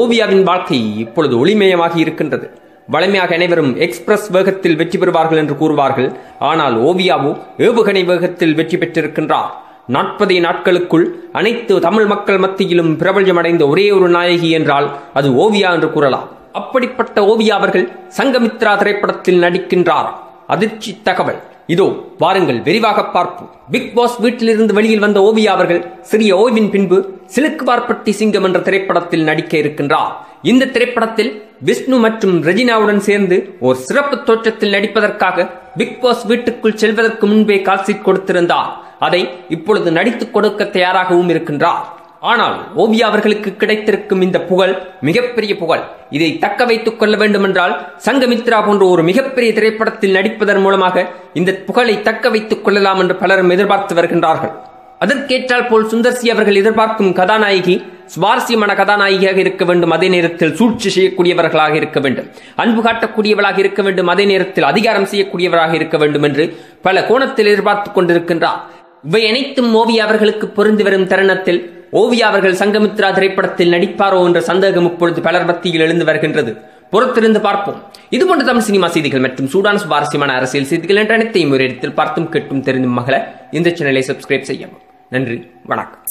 ஓவியாவின் வாழ்க்கை இப்பொழுது ஒளிமயமாகி இருக்கின்றது. வளமையாக அனைவரும் எக்ஸ்பிரஸ் வேகத்தில் வெற்றி பெறுவார்கள் என்று கூறுவார்கள். ஆனால் ஓவியாவோ ஏவுகணை வேகத்தில் வெற்றி பெற்றிருக்கின்றார். நாற்பதே நாட்களுக்குள் அனைத்து தமிழ் மக்கள் மத்தியிலும் பிரபல்யமடைந்த ஒரே ஒரு நாயகி என்றால் அது ஓவியா என்று கூறலாம். அப்படிப்பட்ட ஓவியா அவர்கள் சங்கமித்ரா திரைப்படத்தில் நடிக்கின்றார். அதிர்ச்சி தகவல். இதோ வாருங்கள் விரிவாக பார்ப்போம். பிக் பாஸ் வீட்டிலிருந்து வெளியில் வந்த ஓவியா அவர்கள் சிறிய ஓய்வின் பின்பு சிலுக்கு பார்ப்பட்டி சிங்கம் என்ற திரைப்படத்தில் நடிக்க இருக்கின்றார். இந்த திரைப்படத்தில் விஷ்ணு மற்றும் ரெஜினாவுடன் சேர்ந்து ஒரு சிறப்பு தோற்றத்தில் நடிப்பதற்காக பிக் பாஸ் வீட்டுக்குள் செல்வதற்கு முன்பே கால்சீட் கொடுத்திருந்தார். அதை இப்பொழுது நடித்துக் கொடுக்க தயாராகவும் இருக்கின்றார். ஆனால் ஓவியா அவர்களுக்கு கிடைத்திருக்கும் இந்த புகழ் மிகப்பெரிய புகழ். இதை தக்க வைத்துக் கொள்ள வேண்டுமென்றால் சங்கமித்ரா போன்ற ஒரு மிகப்பெரிய திரைப்படத்தில் நடிப்பதன் மூலமாக இந்த புகழை தக்க வைத்துக் கொள்ளலாம் என்று பலரும் எதிர்பார்த்து வருகின்றார்கள். அதற்கேற்றால் போல் சுந்தர்சி அவர்கள் எதிர்பார்க்கும் கதாநாயகி சுவாரஸ்யமான கதாநாயகியாக இருக்க வேண்டும். அதே நேரத்தில் சூழ்ச்சி செய்யக்கூடியவர்களாக இருக்க வேண்டும். அன்பு காட்டக்கூடியவளாக இருக்க வேண்டும். அதே நேரத்தில் அதிகாரம் செய்யக்கூடியவராக இருக்க வேண்டும் என்று பல கோணத்தில் எதிர்பார்த்துக் கொண்டிருக்கின்றார். இவை அனைத்தும் ஓவியா அவர்களுக்கு பொருந்து வரும் தருணத்தில் ஓவியா அவர்கள் சங்கமித்ரா திரைப்படத்தில் நடிப்பாரோ என்ற சந்தேகம் இப்பொழுது பலர் மத்தியில் எழுந்து வருகின்றது. பொறுத்திருந்து பார்ப்போம். இதுபோன்ற தமிழ் சினிமா செய்திகள் மற்றும் சூடான சுவாரஸ்யமான அரசியல் செய்திகள் என்ற அனைத்தையும் ஒரு இடத்தில் பார்த்தும் கேட்டும் தெரிந்தும் மகள இந்த சேனலை சப்ஸ்கிரைப் செய்யவும். நன்றி வணக்கம்.